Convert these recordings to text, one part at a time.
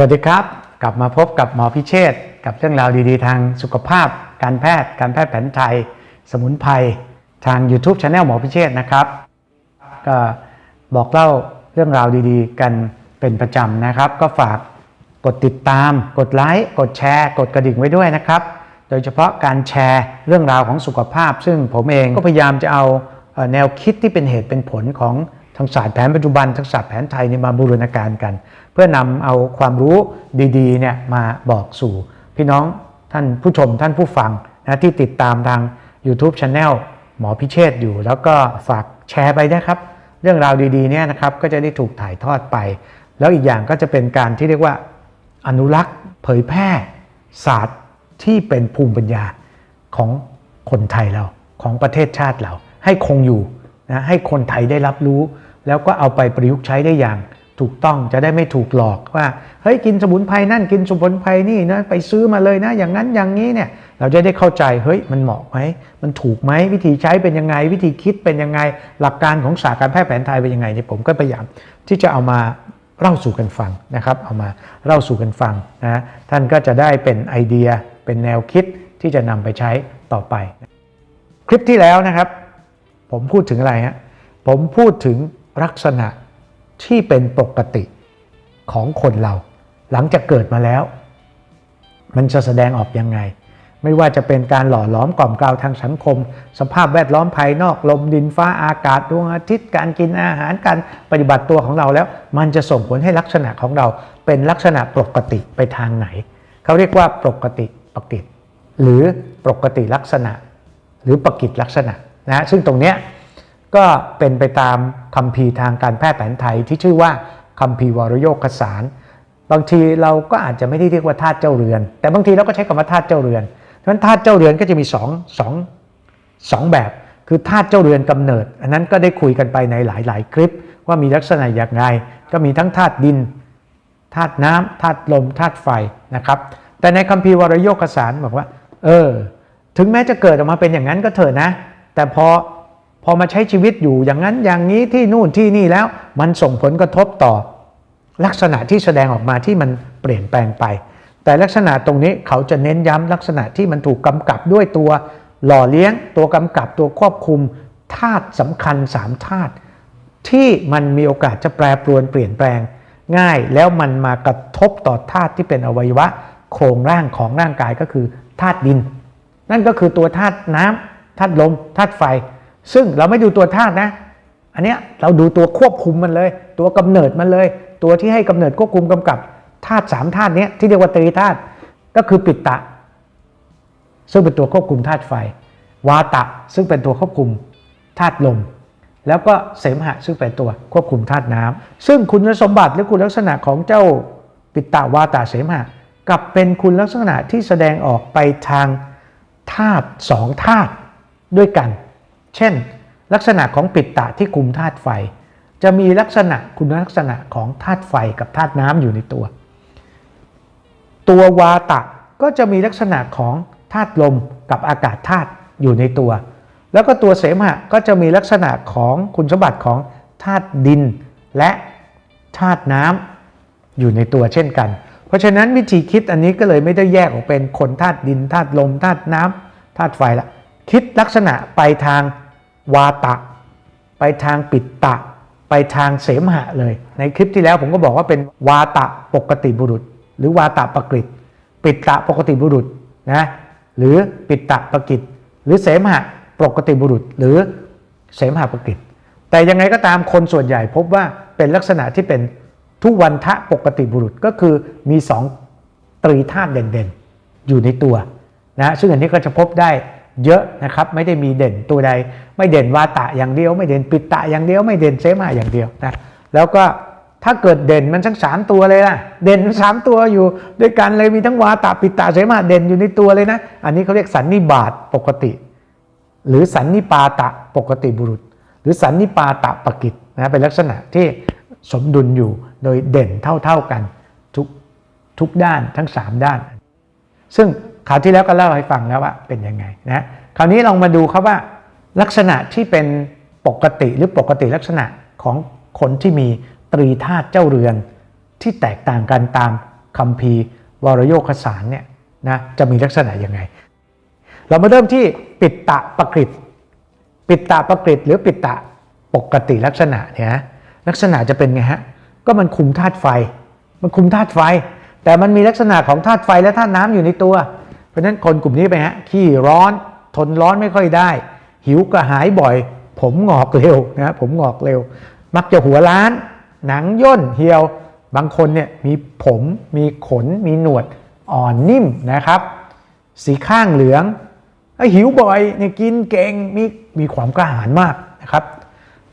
สวัสดีครับ กลับมาพบกับหมอพิเชษกับเรื่องราวดีๆ ทางสุขภาพ การแพทย์ การแพทย์แผนไทย สมุนไพรทาง YouTube Channel หมอพิเชษนะครับ ก็บอกเล่าเรื่องราวดีๆ กันเป็นประจำนะครับ ก็ฝากกดติดตาม กดไลค์กดแชร์ กดกระดิ่งไว้ด้วยนะครับ โดยเฉพาะการแชร์เรื่องราวของสุขภาพ ซึ่งผมเองก็พยายามจะเอาแนวคิดที่เป็นเหตุเป็นผลของทางศาสตร์แผนปัจจุบันทางศาสตร์แผนไทยนี่มาบูรณาการกัน พื่อนำเอาความรู้ดีๆเนี่ยมาบอกสู่ พี่น้องท่านผู้ชมท่านผู้ฟังนะที่ติดตามทาง YouTube Channel หมอพิเชษอยู่ แล้วก็ฝากแชร์ไปนะครับ เรื่องราวดีๆเนี่ยนะครับก็จะได้ถูกถ่ายทอดไป แล้วอีกอย่างก็จะเป็นการที่เรียกว่า อนุรักษ์เผยแพร่ศาสตร์ที่เป็นภูมิปัญญาของคนไทยเราของประเทศชาติเราให้คงอยู่นะให้คนไทยได้รับรู้ แล้วก็เอาไปประยุกต์ใช้ได้อย่าง ถูกต้องจะได้ไม่ถูกหลอกว่าเฮ้ยกินสมุนไพรนั่นกินสมุนไพรนี่นะไปซื้อมาเลยนะ อย่างนั้นอย่างนี้เนี่ยเราจะได้เข้าใจเฮ้ยมันเหมาะไหมมันถูกไหมวิธีใช้เป็นยังไง วิธีคิดเป็นยังไง หลักการของศาสตร์การแพทย์แผนไทยเป็นยังไงเนี่ยผมก็พยายามที่จะเอามาเล่าสู่กันฟังนะครับ เอามาเล่าสู่กันฟังนะท่านก็จะได้เป็นไอเดียเป็นแนวคิดที่จะนำไปใช้ต่อไป คลิปที่แล้วนะครับ ผมพูดถึงอะไรฮะผมพูดถึงลักษณะ ที่เป็นปกติของคนเรา หลังจากเกิดมาแล้ว มันจะแสดงออกยังไง ไม่ว่าจะเป็นการหล่อหลอมกล่อมกล่าวทางสังคม สภาพแวดล้อมภายนอกลมดินฟ้าอากาศดวงอาทิตย์การกินอาหารการปฏิบัติตัวของเราแล้ว มันจะส่งผลให้ลักษณะของเราเป็นลักษณะปกติไปทางไหน เขาเรียกว่าปกติปกิจหรือปกติลักษณะ หรือปกิจลักษณะนะฮะซึ่งตรงเนี้ย ก็เป็นไปตามคัมภีร์ทางการแพทย์แผนไทยที่ชื่อว่าคัมภีร์วรโยคสาร บางทีเราก็อาจจะไม่ได้เรียกว่าธาตุเจ้าเรือน แต่บางทีเราก็ใช้คำว่าธาตุเจ้าเรือนเพราะฉะนั้นธาตุเจ้าเรือนก็จะมีสองสองสองแบบ คือธาตุเจ้าเรือนกำเนิด อันนั้นก็ได้คุยกันไปในหลาย ๆ คลิป ว่ามีลักษณะอย่างไรก็มีทั้งธาตุดินธาตุน้ำธาตุลมธาตุไฟนะครับแต่ในคัมภีร์วรโยคสารบอกว่า เออ ถึงแม้จะเกิดออกมาเป็นอย่างนั้นก็เถอะนะ แต่พอ อมาใช้ชีวิตอยู่อย่างนั้นอย่างนี้ที่นู่นที่นี่แล้วมันส่งผลกระทบต่อ ลักษณะที่แสดงออกมาที่มันเปลี่ยนแปลงไป แต่ลักษณะตรงนี้เขาจะเน้นย้ำลักษณะที่มันถูกกำกับด้วยตัวหล่อเลี้ยง ตัวกำกับตัวควบคุมธาตุสำคัญสามธาตุที่มันมีโอกาสจะแปรปรวนเปลี่ยนแปลง ง่ายแล้วมันมากระทบต่อธาตุที่เป็นอวัยวะ โครงร่างของร่างกายก็คือธาตุดิน นั่นก็คือตัวธาตุน้ำธาตุลมธาตุไฟ ซึ่งเราไม่ดูตัวธาตุนะ อันเนี้ยเราดูตัวควบคุมมันเลย ตัวกำเนิดมันเลย ตัวที่ให้กำเนิดควบคุมกำกับธาตุสามธาตุเนี้ยที่เรียกว่าตรีธาตุก็คือปิตะ ซึ่งเป็นตัวควบคุมธาตุไฟ วาตะ ซึ่งเป็นตัวควบคุมธาตุลม แล้วก็เสมหะซึ่งเป็นตัวควบคุมธาตุน้ำซึ่งคุณสมบัติหรือคุณลักษณะของเจ้าปิตตะวาตะเสมหะกลับเป็นคุณลักษณะที่แสดงออกไปทางธาตุสองธาตุด้วยกัน เช่น ลักษณะของปิตตะที่คุมธาตุไฟ จะมีลักษณะคุณลักษณะของธาตุไฟกับธาตุน้ำอยู่ในตัว ตัววาตะก็จะมีลักษณะของธาตุลมกับอากาศธาตุอยู่ในตัว แล้วก็ตัวเสมหะก็จะมีลักษณะของคุณสมบัติของธาตุดิน และธาตุน้ำอยู่ในตัวเช่นกัน เพราะฉะนั้นวิธีคิดอันนี้ก็เลยไม่ได้แยกออกเป็นคนธาตุดินธาตุลมธาตุน้ำธาตุไฟละคิดลักษณะไปทาง วาตะ ไปทางปิตตะ ไปทางเสมหะเลย ในคลิปที่แล้วผมก็บอกว่าเป็นวาตะปกติบุรุษ หรือวาตะปกฤตปิตตะปกติบุรุษนะหรือปิตตะปกิจหรือเสมหะปกติบุรุษ หรือเสมหะปกิจแต่ยังไงก็ตามคนส่วนใหญ่พบว่าเป็นลักษณะที่เป็นทุวันทะปกติบุรุษก็คือมีสองตรีธาตุเด่นๆ อยู่ในตัวนะซึ่งอันนี้ก็จะพบได้ เยอะนะครับไม่ได้มีเด่นตัวใด ไม่เด่นวาตะอย่างเดียว ไม่เด่นปิตตะอย่างเดียว ไม่เด่นเสมาอย่างเดียวนะแล้วก็ถ้าเกิดเด่นมันทั้งสามตัวเลยล่ะ เด่นสามตัวอยู่ ด้วยกันเลยมีทั้งวาตะปิตตะเสมาเด่นอยู่ในตัวเลยนะ อันนี้เขาเรียกสันนิบาตปกติ หรือสันนิปาตะปกติบุรุษ หรือสันนิปาตะปกิจนะเป็นลักษณะที่สมดุลอยู่โดยเด่นเท่าๆกันทุกทุกด้านทั้ง 3 ด้าน ซึ่ง คราวที่แล้วก็เล่าให้ฟังแล้วว่าเป็นยังไงนะคราวนี้ลองมาดูครับว่าลักษณะที่เป็นปกติหรือปกติลักษณะของคนที่มีตรีธาตุเจ้าเรือน ที่แตกต่างกันตามคัมภีวรโยคสารเนี่ยนะจะมีลักษณะยังไง เรามาเริ่มที่ปิดตะประกฤตปิดตะประกฤตหรือปิดตะปกติลักษณะเนี่ยนะลักษณะจะเป็นไงฮะก็มันคุมธาตุไฟ มันคุมธาตุไฟ แต่มันมีลักษณะของธาตุไฟและธาตุน้ำอยู่ในตัว ราะฉะนั้นคนกลุ่มนี้ไปฮะขี้ร้อนทนร้อนไม่ค่อยได้ หิวกระหายบ่อย ผมงอกเร็วนะผมงอกเร็ว มักจะหัวล้าน หนังย่นเหี่ยว บางคนเนี่ยมีผมมีขนมีหนวดอ่อนนิ่มนะครับ สีข้างเหลืองเอ้ยหิวบ่อยเนี่ยกินเก่งมีมีความกล้าหาญมากนะครับ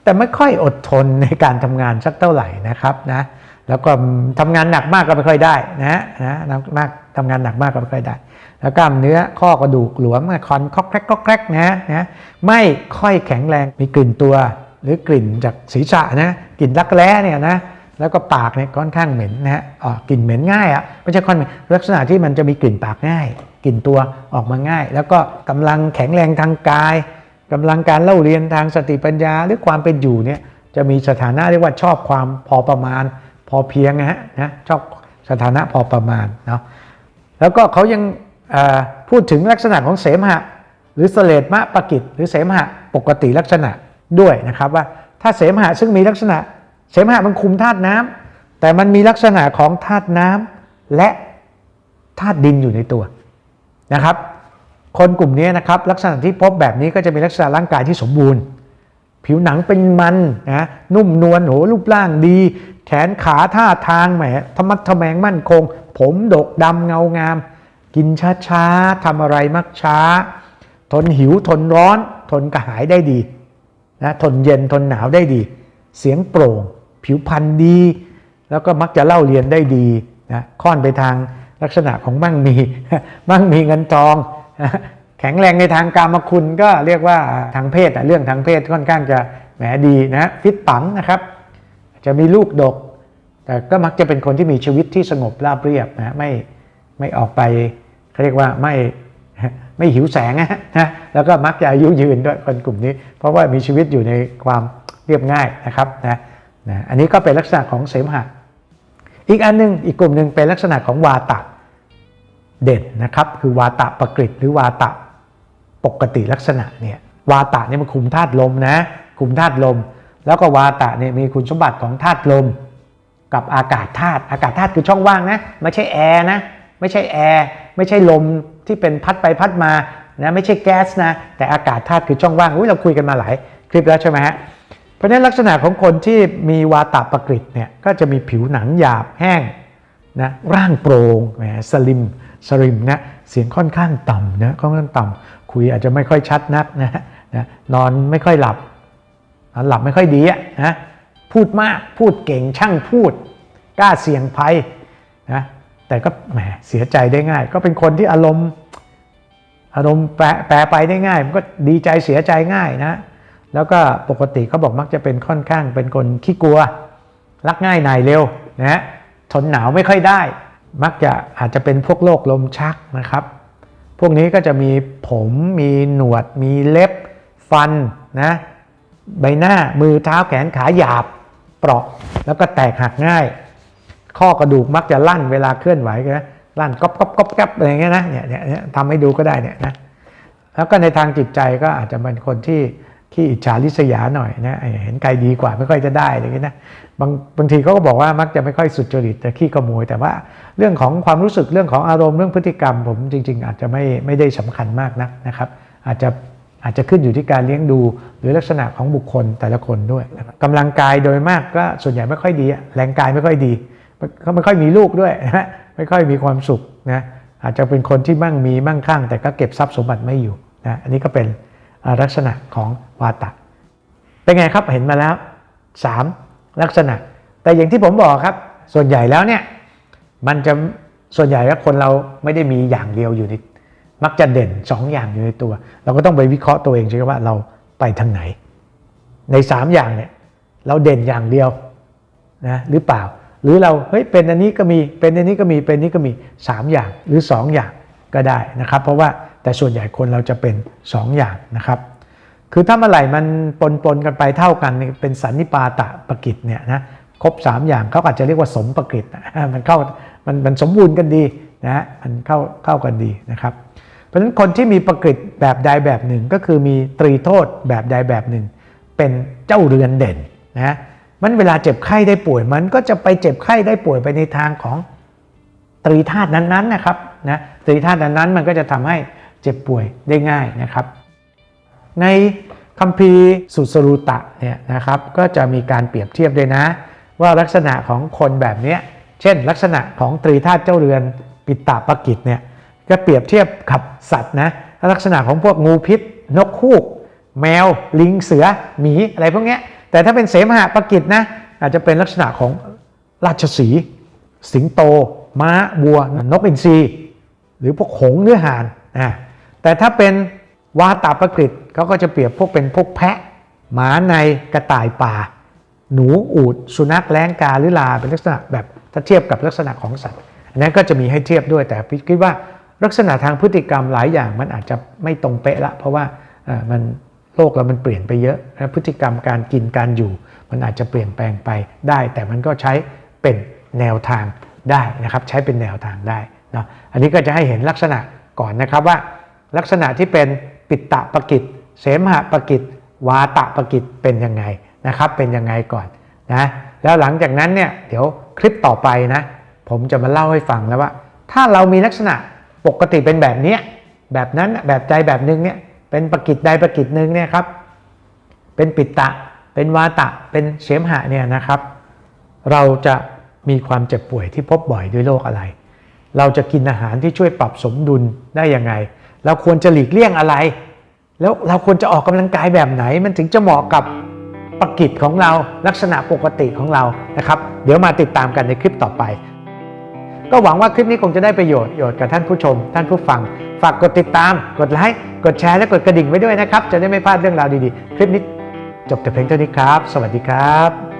แต่ไม่ค่อยอดทนในการทำงานสักเท่าไหร่นะครับนะ แล้วก็ทำงานหนักมากก็ไม่ค่อยได้นะนะมากทำงานหนักมากก็ไม่ค่อยได้ แล้วกล้ามเนื้อข้อกระดูกหลวมคอนคอกแครกคอกแครกนะนะไม่ค่อยแข็งแรงมีกลิ่นตัว หรือกลิ่นจากศีรษะนะกลิ่นรักแร้เนี่ยนะแล้วก็ปากเนี่ยค่อนข้างเหม็นนะฮะอ๋อกลิ่นเหม็นง่ายอะไม่ใช่ค่อนลักษณะที่มันจะมีกลิ่นปากง่ายกลิ่นตัวออกมาง่าย แล้วก็กำลังแข็งแรงทางกายกำลังการเล่าเรียนทางสติปัญญาหรือความเป็นอยู่เนี่ยจะมีสถานะเรียกว่าชอบความพอประมาณ พอเพียงนะฮะนะชอบสถานะพอประมาณเนาะแล้วก็เขายังพูดถึงลักษณะของเสมหะ หรือเสเลดมะปะกิจหรือเสมหะปกติลักษณะด้วยนะครับว่าถ้าเสมหะซึ่งมีลักษณะ เสมหะมันคุมธาตุน้ำแต่มันมีลักษณะของธาตุน้ำและธาตุดินอยู่ในตัวนะครับ คนกลุ่มนี้นะครับลักษณะที่พบแบบนี้ก็จะมีลักษณะร่างกายที่สมบูรณ์ ผิวหนังเป็นมันนะนุ่มนวลโหรูปร่างดี แขนขาท่าทางแหมธรรมัดทแมงมั่นคง ผมดกดำเงางาม กินช้าๆทำอะไรมักช้า ทนหิวทนร้อน ทนกระหายได้ดีนะทนเย็นทนหนาวได้ดี เสียงโปร่ง ผิวพรรณดี แล้วก็มักจะเล่าเรียนได้ดีนะค่อนไปทางลักษณะของมั่งมี มั่งมีเงินทอง แข็งแรงในทางการมคุณก็เรียกว่าทางเพศเรื่องทางเพศค่อนข้างจะแหมดีนะฟิตปังนะครับ จะมีลูกดก แต่ก็มักจะเป็นคนที่มีชีวิตที่สงบราบเรียบนะไม่ไม่ออกไปเขาเรียกว่าไม่ไม่หิวแสงนะแล้วก็มักจะอายุยืนด้วยคนกลุ่มนี้ เพราะว่ามีชีวิตอยู่ในความเรียบง่ายนะครับนะนะอันนี้ก็เป็นลักษณะของเสมหะ อีกอันหนึงอีกกลุ่มหนึ่งเป็นลักษณะของวาตะเด่นนะครับ คือวาตะประกฤตหรือวาตะ ปกติลักษณะเนี่ยวาตะเนี่ยมันคุมธาตุลมนะคุมธาตุลม แล้วก็วาตะเนี่ยมีคุณสมบัติของธาตุลม กับอากาศธาตุอากาศธาตุคือช่องว่างนะไม่ใช่แอร์นะไม่ใช่แอร์ไม่ใช่ลมที่เป็นพัดไปพัดมานะไม่ใช่แก๊สนะแต่อากาศธาตุคือช่องว่างอุ๊ยเราคุยกันมาหลายคลิปแล้วใช่ไหมฮะเพราะฉะนั้นลักษณะของคนที่มีวาตะประกฤตเนี่ยก็จะมีผิวหนังหยาบแห้งนะร่างโปร่งแหมสลิม สลิมนะเสียงค่อนข้างต่ำนะค่อนข้างต่ำคุยอาจจะไม่ค่อยชัดนักนะนะนอนไม่ค่อยหลับหลับไม่ค่อยดีอะนะพูดมากพูดเก่งช่างพูดกล้าเสี่ยงภัยนะแต่ก็แหมเสียใจได้ง่าย ก็เป็นคนที่อารมณ์อารมณ์แปรแปรไปได้ง่าย มันก็ดีใจเสียใจง่ายนะ แล้วก็ปกติเขาบอกมักจะเป็นค่อนข้างเป็นคนขี้กลัว รักง่ายนายเร็วนะทนหนาวไม่ค่อยได้ มักจะอาจจะเป็นพวกโรคลมชักนะครับ พวกนี้ก็จะมีผมมีหนวด มีเล็บ ฟันนะใบหน้ามือเท้าแขนขาหยาบเปราะแล้วก็แตกหักง่าย ข้อกระดูกมักจะลั่นเวลาเคลื่อนไหวนะลั่นก๊อบก๊อบก๊อบก๊อบอะไรอย่างเงี้ยนะเนี่ยเนี่ยเนี่ยทำให้ดูก็ได้เนี่ยนะแล้วก็ในทางจิตใจก็อาจจะเป็นคนที่ ขี้อิจฉาริษยาหน่อยนะเห็นใครดีกว่าไม่ค่อยจะได้อะไรอย่างเงี้ยนะบางบางทีเขาก็บอกว่ามักจะไม่ค่อยสุจริตแต่ขี้ขโมย แต่ว่าเรื่องของความรู้สึกเรื่องของอารมณ์เรื่องพฤติกรรม ผมจริง ๆ อาจจะไม่ไม่ได้สำคัญมากนักนะครับ อาจจะอาจจะขึ้นอยู่ที่การเลี้ยงดู หรือลักษณะของบุคคลแต่ละคนด้วยนะครับกำลังกายโดยมากก็ส่วนใหญ่ไม่ค่อยดีแรงกายไม่ค่อยดีเขาไม่ค่อยมีลูกด้วยนะไม่ค่อยมีความสุขนะอาจจะเป็นคนที่มั่งมีมั่งคั่ง แต่ก็เก็บทรัพย์สมบัติไม่อยู่นะอันนี้ก็เป็น ลักษณะของวาตะ เป็นไงครับเห็นมาแล้ว 3 ลักษณะ แต่อย่างที่ผมบอกครับ ส่วนใหญ่แล้วเนี่ยมันจะส่วนใหญ่แล้วคนเราไม่ได้มีอย่างเดียวอยู่ในมักจะเด่น 2 อย่างอยู่ในตัว เราก็ต้องไปวิเคราะห์ตัวเองใช่ไหมว่าเราไปทางไหน ใน 3 อย่างเนี่ยเราเด่นอย่างเดียวนะหรือเปล่า หรือเราเฮ้ยเป็นอันนี้ก็มีเป็นอันนี้ก็มีเป็นนี้ก็มี 3 อย่างหรือ 2 อย่างก็ได้นะครับ เพราะว่า แต่ส่วนใหญ่คนเราจะเป็น 2 อย่างนะครับ คือถ้าเมื่อไหร่มันปนปนๆกันไปเท่ากันเป็นสันนิปาตะปกิจเนี่ยนะครบ 3 อย่างเขาอาจจะเรียกว่าสมประกฤตมันเข้ามันมันสมบูรณ์กันดีนะมันเข้าเข้ากันดีนะครับ เพราะฉะนั้นคนที่มีประกฤตแบบใดแบบหนึ่งก็คือมีตรีโทษแบบใดแบบหนึ่ง เป็นเจ้าเรือนเด่นนะมันเวลาเจ็บไข้ได้ป่วยมันก็จะไปเจ็บไข้ได้ป่วยไปในทางของตรีธาตุนั้นๆนะครับนะตรีธาตุนั้นๆมันก็จะทำให้ เจ็บป่วยได้ง่ายนะครับ ในคัมภีร์สุสรูตะเนี่ยนะครับก็จะมีการเปรียบเทียบด้วยนะ ว่าลักษณะของคนแบบนี้เช่น ลักษณะของตรีธาตุเจ้าเรือนปิตตาปกิจเนี่ยก็เปรียบเทียบกับสัตว์นะลักษณะของพวกงูพิษ นกคูก แมว ลิงเสือ หมีอะไรพวกนี้แต่ถ้าเป็นเสมหะปกิจนะอาจจะเป็นลักษณะของราชสี สิงโต ม้าวัวนกอินทรีหรือพวกหงเนื้อหานนะ แต่ถ้าเป็นวาตาปกิจเขาก็จะเปรียบพวกเป็นพวกแพะ หมาในกระต่ายป่า หนูอูดสุนัขแร้งกาหรือลาเป็นลักษณะแบบถ้าเทียบกับลักษณะของสัตว์อันนั้นก็จะมีให้เทียบด้วยแต่พี่คิดว่าลักษณะทางพฤติกรรมหลายอย่างมันอาจจะไม่ตรงเป๊ะละ เพราะว่ามันโลกเรามันเปลี่ยนไปเยอะและพฤติกรรมการกินการอยู่ มันอาจจะเปลี่ยนแปลงไปได้ แต่มันก็ใช้เป็นแนวทางได้นะครับ ใช้เป็นแนวทางได้นะอันนี้ก็จะให้เห็นลักษณะก่อนนะครับว่า ลักษณะที่เป็นปิตตะปกิจเสมหะปกิจวาตะปกิจเป็นยังไงนะครับ เป็นยังไงก่อนนะแล้วหลังจากนั้นเนี่ยเดี๋ยวคลิปต่อไปนะ ผมจะมาเล่าให้ฟังแล้วว่า ถ้าเรามีลักษณะปกติเป็นแบบนี้แบบนั้นแบบใจแบบนึงเนี่ยเป็นปกิจใดปกิจหนึ่งเนี่ยครับเป็นปิตตะเป็นวาตะเป็นเสมหะเนี่ยนะครับ เราจะมีความเจ็บป่วยที่พบบ่อยด้วยโรคอะไร เราจะกินอาหารที่ช่วยปรับสมดุลได้ยังไง เราควรจะหลีกเลี่ยงอะไร แล้วเราควรจะออกกำลังกายแบบไหน มันถึงจะเหมาะกับปกิจของเราลักษณะปกติของเรานะครับ เดี๋ยวมาติดตามกันในคลิปต่อไป ก็หวังว่าคลิปนี้คงจะได้ประโยชน์ประโยชน์กับท่านผู้ชม ท่านผู้ฟัง ฝากกดติดตาม กดไลค์กดแชร์และกดกระดิ่งไว้ด้วยนะครับ จะได้ไม่พลาดเรื่องราวดีๆ คลิปนี้จบแต่เพียงเท่านี้ครับ สวัสดีครับ